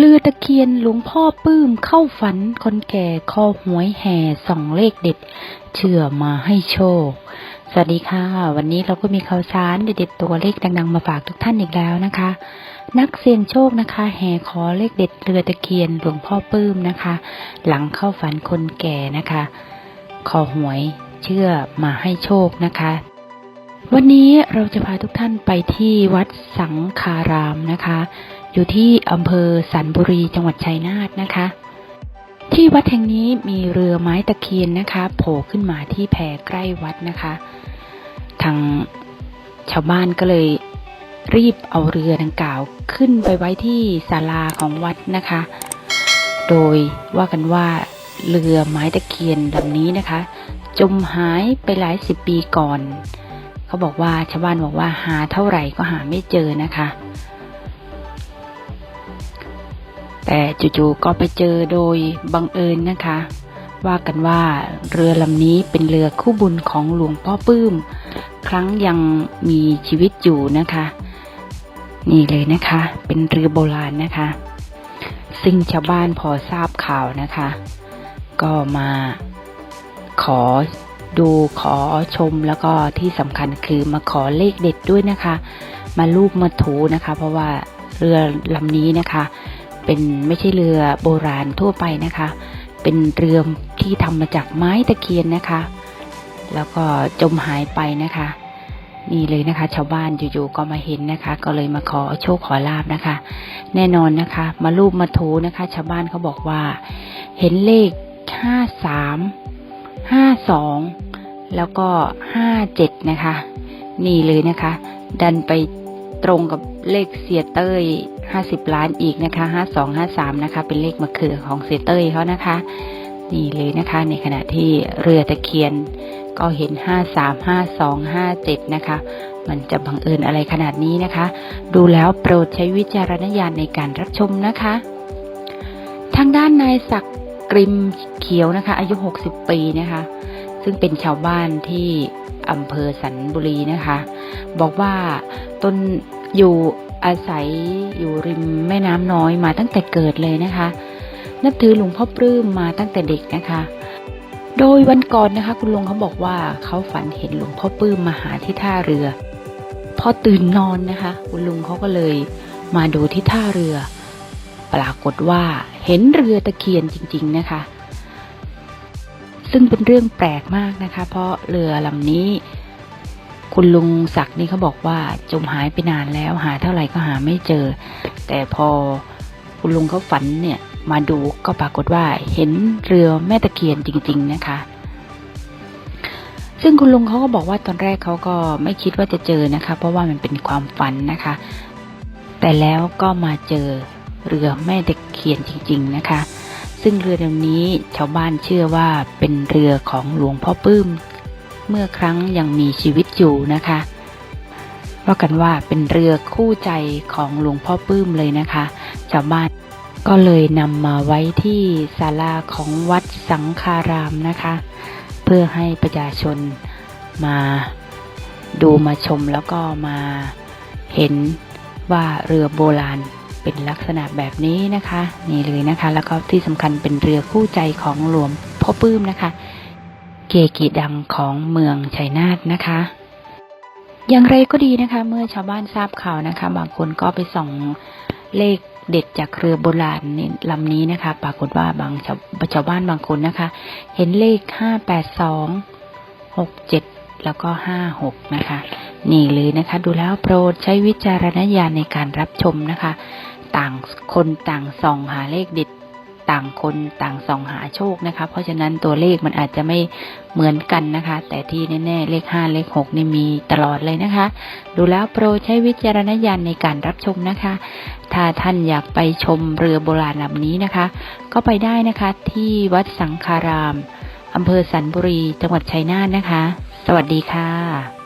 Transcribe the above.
เรือตะเคียนหลวงพ่อปื้มเข้าฝันคนแก่คอหวยแห่ส่องเลขเด็ด เชื่อมาให้โชค สวัสดีค่ะ วันนี้เราก็มีข่าวสารเด็ดๆตัวเลขดังๆมาฝากทุกท่านอีกแล้วนะคะ นักเสี่ยงโชคนะคะ แห่ขอเลขเด็ดเรือตะเคียนหลวงพ่อปื้มนะคะ หลังเข้าฝันคนแก่นะคะคอหวยเชื่อมาให้โชคนะคะวันนี้เราจะพาทุกท่านไปที่วัดสังคารามนะคะ อยู่ที่อำเภอสันบุรีจังหวัดชัยนาทนะคะ ที่วัดแห่งนี้มีเรือไม้ตะเคียนนะคะ โผล่ขึ้นมาที่แพใกล้วัดนะคะ ทางชาวบ้านก็เลยรีบเอาเรือดังกล่าวขึ้นไปไว้ที่ศาลาของวัดนะคะ โดยว่ากันว่าเรือไม้ตะเคียนลำนี้นะคะ จมหายไปหลายสิบปีก่อน เขาบอกว่าชาวบ้านบอกว่าหาเท่าไหร่ก็หาไม่เจอนะคะ แต่จู่ๆก็ไปเจอโดยบังเอิญนะคะ ว่ากันว่าเรือลำนี้เป็นเรือคู่บุญของหลวงพ่อปื้ม ครั้งยังมีชีวิตอยู่นะคะ นี่เลยนะคะ เป็นเรือโบราณนะคะ ซึ่งชาวบ้านพอทราบข่าวนะคะ ก็มาขอดูขอชมแล้วก็ที่สำคัญคือมาขอเลขเด็ดด้วยนะคะ มาลูบมาถูนะคะ เพราะว่าเรือลำนี้นะคะ เป็นไม่ใช่เรือโบราณทั่วไปนะคะ เป็นเรือที่ทำมาจากไม้ตะเคียนนะคะ แล้วก็จมหายไปนะคะ นี่เลยนะคะ ชาวบ้านอยู่ๆก็มาเห็นนะคะ ก็เลยมาขอโชคขอลาบนะคะ แน่นอนนะคะ มารูปมาถูนะคะ ชาวบ้านเขาบอกว่า เห็นเลขห้าสามห้าสองแล้วก็ห้าเจ็ดนะคะ นี่เลยนะคะ ดันไปตรงกับเลขเสียเต้ย ห้าสิบล้านอีกนะคะห้าสองห้าสามนะคะ เป็นเลขมะเขือของเสียเต้ยเขานะคะ นี่เลยนะคะ ในขณะที่เรือตะเคียนก็เห็นห้าสามห้าสองห้าเจ็ดนะคะ มันจะบังเอิญอะไรขนาดนี้นะคะ ดูแล้วโปรดใช้วิจารณญาณในการรับชมนะคะ ทางด้านนายศักดิ์กริมเขียวนะคะ อายุ 60 ปีนะคะ ซึ่งเป็นชาวบ้านที่อำเภอสันบุรีนะคะ บอกว่าตนอยู่ อาศัยอยู่ริมแม่น้ำน้อยมาตั้งแต่เกิดเลยนะคะ นับถือหลวงพ่อปลื้มมาตั้งแต่เด็กนะคะ โดยวันก่อนนะคะ คุณลุงเขาบอกว่าเขาฝันเห็นหลวงพ่อปลื้มมาหาที่ท่าเรือ พอตื่นนอนนะคะ คุณลุงเขาก็เลยมาดูที่ท่าเรือ ปรากฏว่าเห็นเรือตะเคียนจริง ๆนะคะ ซึ่งเป็นเรื่องแปลกมากนะคะ เพราะเรือลำนี้ คุณลุงศักดิ์นี่เขาบอกว่าจมหายไปนานแล้วหาเท่าไหร่ก็หาไม่เจอ แต่พอคุณลุงเขาฝันเนี่ยมาดูก็ปรากฏว่าเห็นเรือแม่ตะเคียนจริง ๆ นะคะ ซึ่งคุณลุงเขาก็บอกว่าตอนแรกเขาก็ไม่คิดว่าจะเจอนะคะ เพราะว่ามันเป็นความฝันนะคะ แต่แล้วก็มาเจอเรือแม่ตะเคียนจริง ๆ นะคะ ซึ่งเรือลำนี้ชาวบ้านเชื่อว่าเป็นเรือของหลวงพ่อปื้ม เมื่อครั้งยังมีชีวิตอยู่นะคะว่ากันว่าเป็นเรือคู่ใจของหลวงพ่อปื้มเลยนะคะชาวบ้านก็เลยนำมาไว้ที่ศาลาของวัดสังคารามนะคะ เพื่อให้ประชาชนมาดูมาชมแล้วก็มาเห็นว่าเรือโบราณเป็นลักษณะแบบนี้นะคะ นี่เลยนะคะ แล้วก็ที่สำคัญเป็นเรือคู่ใจของหลวงพ่อปื้มนะคะ เกกิดังของเมืองชัยนาทนะคะ อย่างไรก็ดีนะคะ เมื่อชาวบ้านทราบข่าวนะคะ บางคนก็ไปส่องเลขเด็ดจากเรือโบราณนี่ลำนี้นะคะ ปรากฏว่าบางชาวชาวบ้านบางคนนะคะ เห็นเลขห้าแปดสองหกเจ็ดแล้วก็ห้าหกนะคะ นี่เลยนะคะ ดูแล้วโปรดใช้วิจารณญาณในการรับชมนะคะ ต่างคนต่างส่องหาเลขเด็ด ต่างคนต่างส่องหาโชคนะคะ เพราะฉะนั้นตัวเลขมันอาจจะไม่เหมือนกันนะคะ แต่ที่แน่ๆ เลขห้าเลขหกนี่มีตลอดเลยนะคะ ดูแล้วโปรใช้วิจารณญาณในการรับชมนะคะ ถ้าท่านอยากไปชมเรือโบราณลำนี้นะคะ ก็ไปได้นะคะที่วัดสังคารามอำเภอสันบุรี จังหวัดชัยนาทนะคะ สวัสดีค่ะ